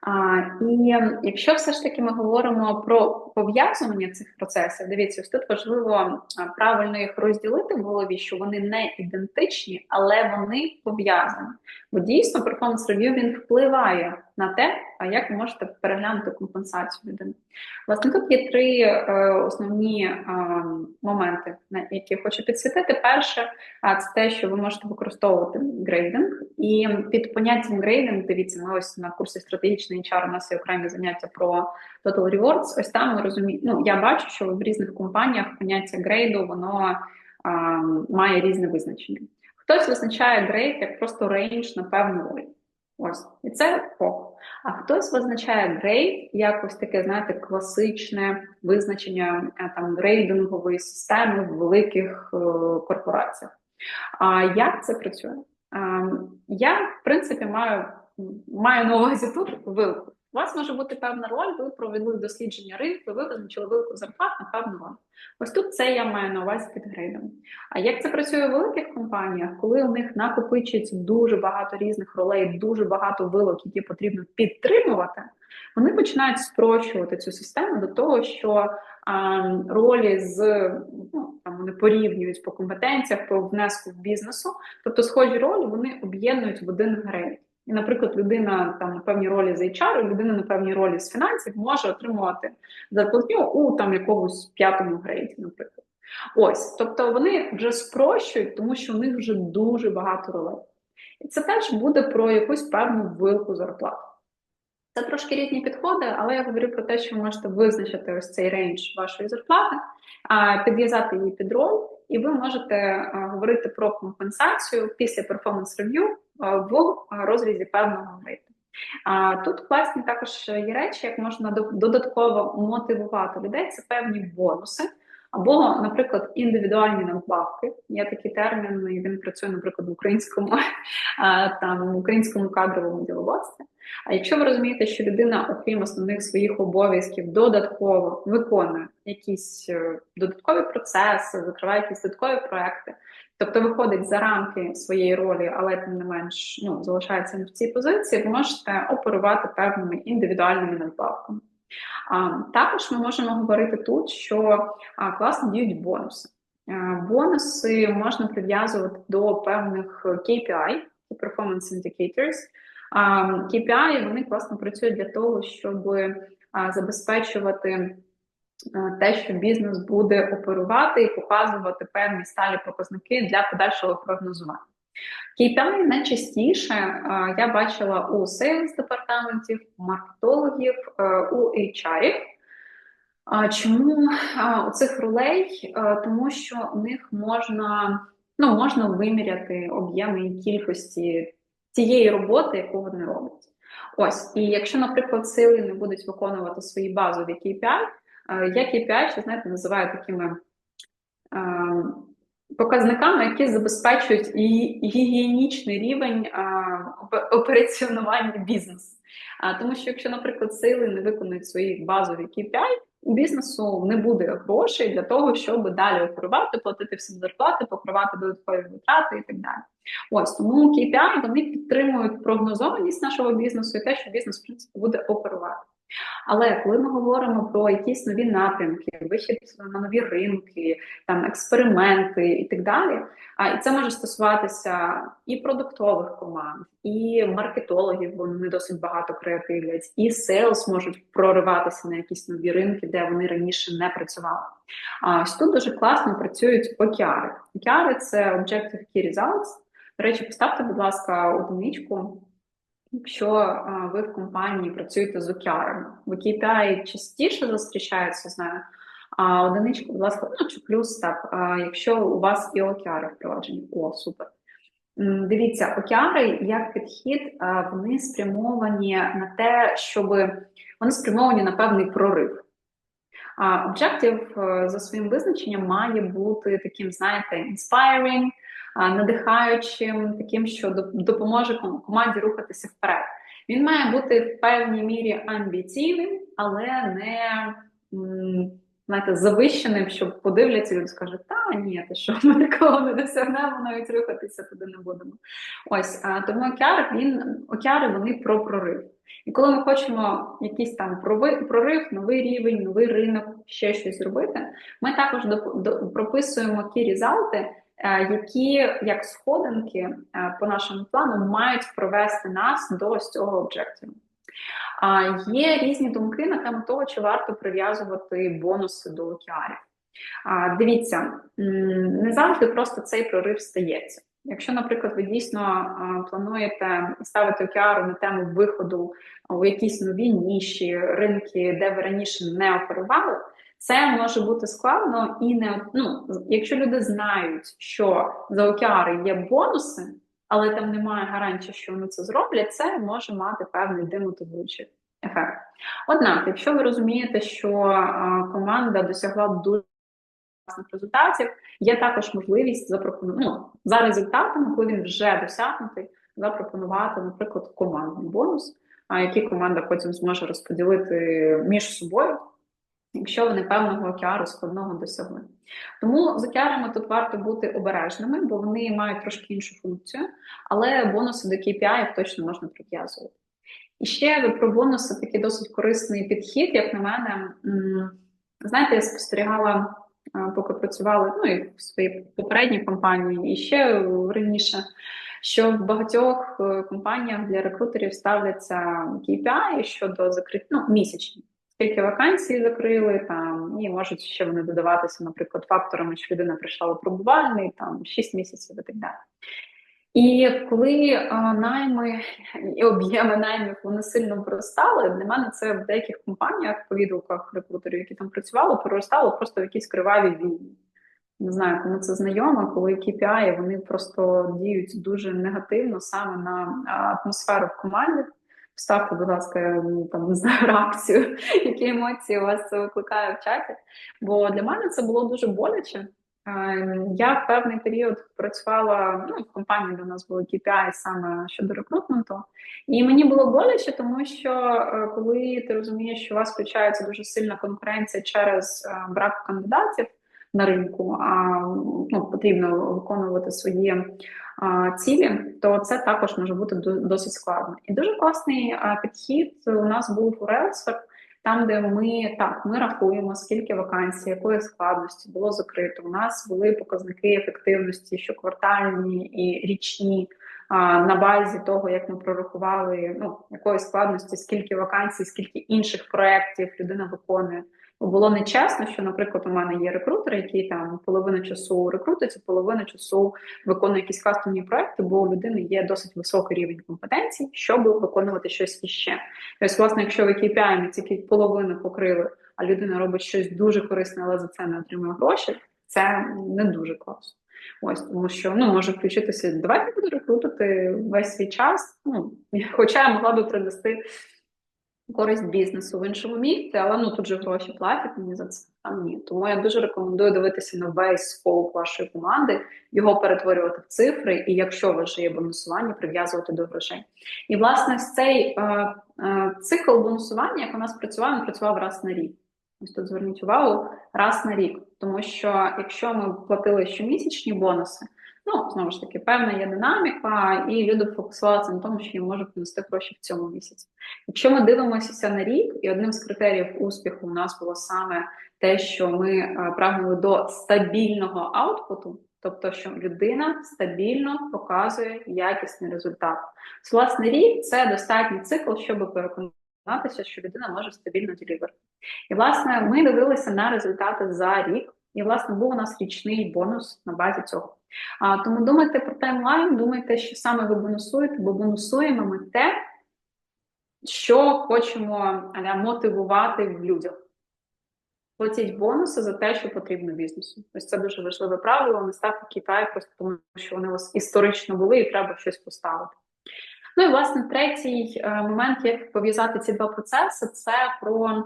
А, І якщо все ж таки ми говоримо про пов'язування цих процесів, дивіться, тут важливо правильно їх розділити в голові, що вони не ідентичні, але вони пов'язані. Бо дійсно перформанс рев'ю він впливає на те, як ви можете переглянути компенсацію людини. Власне, тут є три е, основні е, моменти, на які хочу підсвітити. Перше, е, це те, що ви можете використовувати грейдинг, і під поняттям грейдинг, дивіться, ми ось на курсі стратегічної HR у нас є окремі заняття про Total Rewards. Ось там ми розуміємо, ну я бачу, що в різних компаніях поняття грейду воно е, має різне визначення. Хтось визначає грейд як просто рейндж на певну роль. Ось, і це ок. А хтось визначає грейд як ось таке, знаєте, класичне визначення е, там грейдингової системи в великих е, корпораціях. А як це працює? Я, в принципі, маю маю на увазі тут вилку. У вас може бути певна роль, ви провели дослідження ринку, ви визначили велику зарплату на певну роль. Ось тут це я маю на увазі під грейдом. А як це працює в великих компаніях, коли у них накопичується дуже багато різних ролей, дуже багато вилок, які потрібно підтримувати, вони починають спрощувати цю систему до того, що ролі з ну, там вони порівнюють по компетенціях, по внеску в бізнесу, тобто схожі ролі вони об'єднують в один грейд. І, наприклад, людина там на певній ролі з HR, людина на певній ролі з фінансів може отримувати зарплатню у там якомусь п'ятому грейді, наприклад. Ось, тобто вони вже спрощують, тому що у них вже дуже багато ролей. І це теж буде про якусь певну вилку зарплату. Це трошки різні підходи, але я говорю про те, що ви можете визначити ось цей рейндж вашої зарплати, підв'язати її під роль, і ви можете говорити про компенсацію після перформанс-рев'ю в розрізі певного грейду. Тут класні також є речі, як можна додатково мотивувати людей. Це певні бонуси. Або, наприклад, індивідуальні надбавки. Є такий термін, і він працює, наприклад, в українському там в українському кадровому діловодстві. А якщо ви розумієте, що людина, окрім основних своїх обов'язків, додатково виконує якісь е, додаткові процеси, закриває якісь додаткові проекти, тобто виходить за рамки своєї ролі, але тим не менш ну, залишається в цій позиції, ви можете оперувати певними індивідуальними надбавками. Також ми можемо говорити тут, що класно діють бонуси. Бонуси можна прив'язувати до певних KPI, Performance Indicators. KPI вони класно працюють для того, щоб забезпечувати те, що бізнес буде оперувати і показувати певні сталі показники для подальшого прогнозування. KPI найчастіше я бачила у сейлс департаментів, у маркетологів, е, у HR. Чому у цих ролей? Тому що у них можна ну, можна виміряти об'єми і кількості тієї роботи, яку вони роблять. Ось, і якщо, наприклад, сили не будуть виконувати свої базові KPI, я KPI, що знаєте, називаю такими показниками, які забезпечують і гігієнічний рівень операціонування бізнесу. А, Тому що, якщо, наприклад, сили не виконують свої базові KPI, у бізнесу не буде грошей для того, щоб далі оперувати, платити всі зарплати, покривати додаткові витрати і так далі. Ось тому KPI вони підтримують прогнозованість нашого бізнесу і те, що бізнес в принципі буде оперувати. Але коли ми говоримо про якісь нові напрямки, вихід на нові ринки, там експерименти і так далі, а і це може стосуватися і продуктових команд, і маркетологів, бо вони досить багато креативлять, і сейлс можуть прориватися на якісь нові ринки, де вони раніше не працювали. А ось тут дуже класно працюють OKR. OKR – це Objective Key Results. До речі, поставте, будь ласка, одиничку. Якщо ви в компанії працюєте з океарами, в KPI частіше зустрічаються з нею, а одиничку, будь ласка, ну, чи плюс так, якщо у вас і океари впроваджені. О, супер. Дивіться, океари як підхід, вони спрямовані на те, щоб вони спрямовані на певний прорив. Objective е, за своїм визначенням має бути таким, знаєте, inspiring, надихаючим, таким, що допоможе команді рухатися вперед. Він має бути в певній мірі амбіційним, але не знаєте, завищеним, щоб подивляться, люди скажуть, та ні, ти що ми такого не досягнемо, навіть рухатися туди не будемо. Ось тому океар, він океари вони про прорив. І коли ми хочемо якийсь там прорив, новий рівень, новий ринок, ще щось зробити, ми також до, прописуємо ті різалти, які як сходинки е, по нашому плану мають провести нас до ось цього об'єктиву. Є різні думки на тему того, чи варто прив'язувати бонуси до океарів. Дивіться, не завжди просто цей прорив стається. Якщо, наприклад, ви дійсно плануєте ставити океару на тему виходу у якісь нові ніші, ринки, де ви раніше не оперували, це може бути складно і не ну, якщо люди знають, що за океари є бонуси але там немає гарантії, що вони це зроблять, це може мати певний демотивуючий ефект. Однак, якщо ви розумієте, що команда досягла дуже класних результатів, є також можливість запропонувати ну, за результатами, коли він вже досягнутий, запропонувати, наприклад, командний бонус, а який команда потім зможе розподілити між собою якщо вони певного океару складного досягли. Тому з океарами тут варто бути обережними, бо вони мають трошки іншу функцію, але бонуси до KPI точно можна прив'язувати. І ще про бонуси такий досить корисний підхід, як на мене. Знаєте, я спостерігала, поки працювала ну, і в своїй попередній компанії, і ще раніше, що в багатьох е, компаніях для рекрутерів ставляться KPI щодо закриття ну, місячні скільки вакансій закрили, там і можуть ще вони додаватися, наприклад, факторами, що людина прийшла у пробувальний, там 6 місяців і так далі. І коли а, найми і об'єми наймів вони сильно виростали, для мене це в деяких компаніях по відгуках рекрутерів, які там працювали, переростало просто в якісь криваві війни. Не знаю, кому це знайомо, коли KPI вони просто діють дуже негативно саме на атмосферу в команді. Вставте, будь ласка, там не знаю реакцію, які емоції у вас викликає в чаті. Бо для мене це було дуже боляче. Я в певний період працювала ну, в компанії, де у нас були KPI саме щодо рекрутменту, і мені було боляче, тому що е, коли ти розумієш, що у вас включається дуже сильна конкуренція через е, брак кандидатів на ринку, а ну, потрібно виконувати свої цілі, то це також може бути досить складно. І дуже класний підхід у нас був у Релсер, там, де ми так ми рахуємо, скільки вакансій, якої складності було закрито. У нас були показники ефективності, що квартальні і річні. На базі того, як ми прорахували ну якої складності, скільки вакансій, скільки інших проєктів людина виконує було нечесно, що, наприклад, у мене є рекрутер, який там половину часу рекрутиться, половину часу виконує якісь кастомні проекти, бо у людини є досить високий рівень компетенцій, щоб виконувати щось іще. Тобто, власне, якщо ви KPI тільки половину покрили, а людина робить щось дуже корисне, але за це не отримує гроші, це не дуже класно. Ось тому, що ну може включитися. Давайте буду рекрутити весь свій час. Ну хоча я могла би принести користь бізнесу в іншому місці, але ну тут же гроші платять мені за це. Там ні. Тому я дуже рекомендую дивитися на весь скоп вашої команди, його перетворювати в цифри, і якщо вас є бонусування, прив'язувати до грошей. І власне цей е, е, цикл бонусування, як у нас працював, він працював раз на рік. Ось тут зверніть увагу раз на рік, тому що якщо ми платили щомісячні бонуси. Ну, знову ж таки, певна є динаміка, і люди фокусувалися на тому, що їм може принести гроші в цьому місяці. Якщо ми дивимося на рік, і одним з критеріїв успіху у нас було саме те, що ми е, прагнули до стабільного аутпуту, тобто, що людина стабільно показує якісний результат. Власне, рік це достатній цикл, щоб переконатися, що людина може стабільно діліверити. І, власне, ми дивилися на результати за рік, і, власне, був у нас річний бонус на базі цього. А, Тому думайте про таймлайн, думайте, що саме ви бонусуєте, бо бонусуємо ми те, що хочемо аля, мотивувати в людях. Платіть бонуси за те, що потрібно бізнесу. Ось це дуже важливе правило. Не ставте KPI просто тому, що вони у вас історично були, і треба щось поставити. Ну і власне третій е, момент, як пов'язати ці два процеси, це про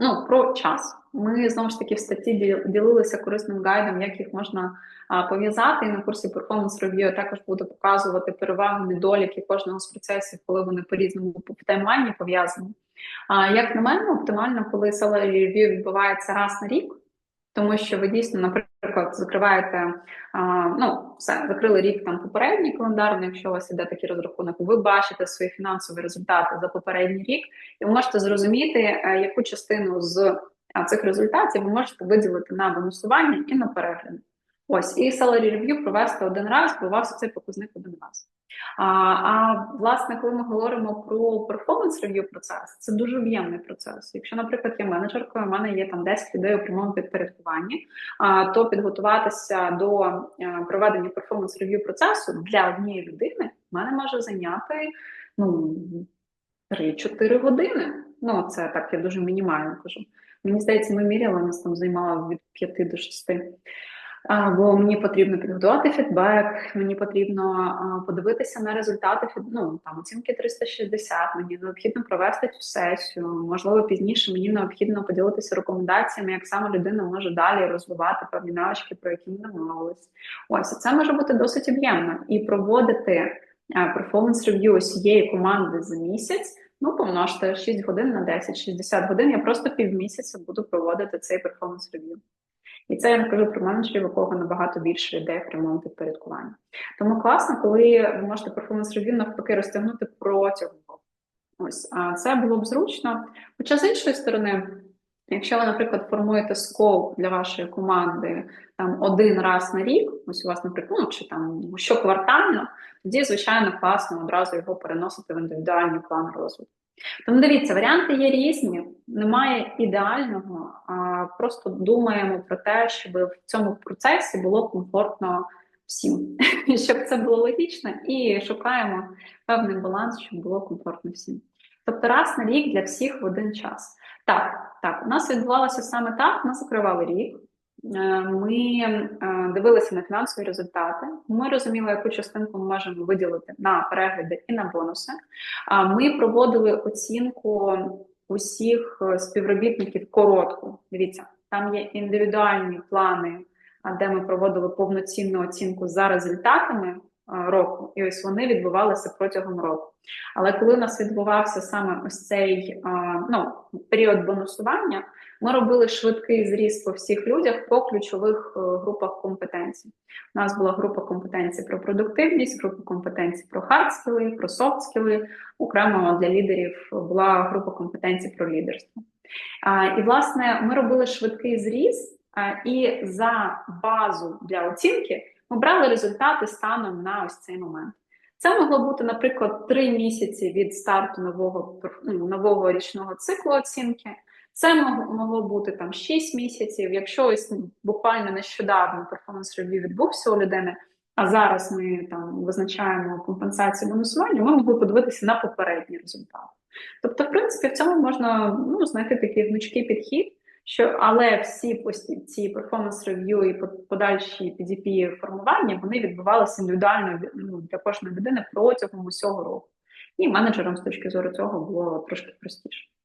ну, про час. Ми знову ж таки в статті ділилися корисним гайдом, як їх можна пов'язати. І на курсі Performance Review я також буду показувати переваги, недоліки кожного з процесів, коли вони по різному по таймлайні пов'язані. Як на мене, оптимально, коли salary review відбувається раз на рік, тому що ви дійсно, наприклад, закриваєте, ну, все, закрили рік там попередній календарний, якщо у вас іде такий розрахунок, ви бачите свої фінансові результати за попередній рік, і ви можете зрозуміти, е, яку частину з цих результатів ви можете виділити на бонусування і на перегляд. Ось, і salary review провести один раз, бо у вас цей показник один раз. А а власне, коли ми говоримо про перформанс рев'ю процес, це дуже об'ємний процес. Якщо, наприклад, я менеджеркою, у мене є там 10 людей у прямому підпорядкуванні, а, то підготуватися до е, проведення перформанс рев'ю процесу для однієї людини в мене може зайняти ну 3-4 години. Ну, це так, я дуже мінімально кажу. Мені здається, ми міряли, нас там займало від 5 до 6. Бо мені потрібно підготувати фідбек, мені потрібно подивитися на результати ну, там оцінки 360, Мені необхідно провести цю сесію. Можливо, пізніше мені необхідно поділитися рекомендаціями, як саме людина може далі розвивати певні навички, про які ми домовились. Ось це може бути досить об'ємно і проводити перформанс рев'ю усієї команди за місяць. Ну, помножте 6 годин на 10, 60 годин. Я просто півмісяця буду проводити цей перформанс рев'ю. І це я не кажу про менеджерів, у кого набагато більше людей в прямому підпорядкуванні. Тому класно, коли ви можете перформанс рев'ю навпаки розтягнути протягом. Ось, а це було б зручно. Хоча з іншої сторони, якщо ви, наприклад, формуєте скоп для вашої команди там один раз на рік, ось у вас, наприклад, ну, чи там щоквартально, тоді, звичайно, класно одразу його переносити в індивідуальний план розвитку. Тому дивіться, варіанти є різні, немає ідеального, а просто думаємо про те, щоб в цьому процесі було комфортно всім, щоб це було логічно, і шукаємо певний баланс, щоб було комфортно всім. Тобто раз на рік для всіх в один час. Так, так, у нас відбувалося саме так, ми закривали рік. Е, ми е, дивилися на фінансові результати. Ми розуміли, яку частинку ми можемо виділити на перегляди і на бонуси. Ми проводили оцінку усіх е, співробітників коротку. Дивіться, там є індивідуальні плани, де ми проводили повноцінну оцінку за результатами року, і ось вони відбувалися протягом року. Але коли у нас відбувався саме ось цей ну, період бонусування, ми робили швидкий зріст по всіх людях по ключових е, групах компетенцій. У нас була група компетенцій про продуктивність, група компетенцій про хардскіли, про софтскіли. Окремо для лідерів була група компетенцій про лідерство. І, власне, ми робили швидкий зріст, і за базу для оцінки ми брали результати станом на ось цей момент. Це могло бути, наприклад, три місяці від старту нового ну, нового річного циклу оцінки. Це могло бути там 6 місяців. Якщо ось ну, буквально нещодавно перформанс рев'ю відбувся у людини, а зараз ми там визначаємо компенсацію бонусування, ми могли подивитися на попередні результати. Тобто, в принципі, в цьому можна ну, знайти такий гнучкий підхід, що але всі ці перформанс рев'ю і подальші PDP формування вони відбувалися індивідуально ну, для кожної людини протягом усього року. І менеджерам з точки зору цього було трошки простіше.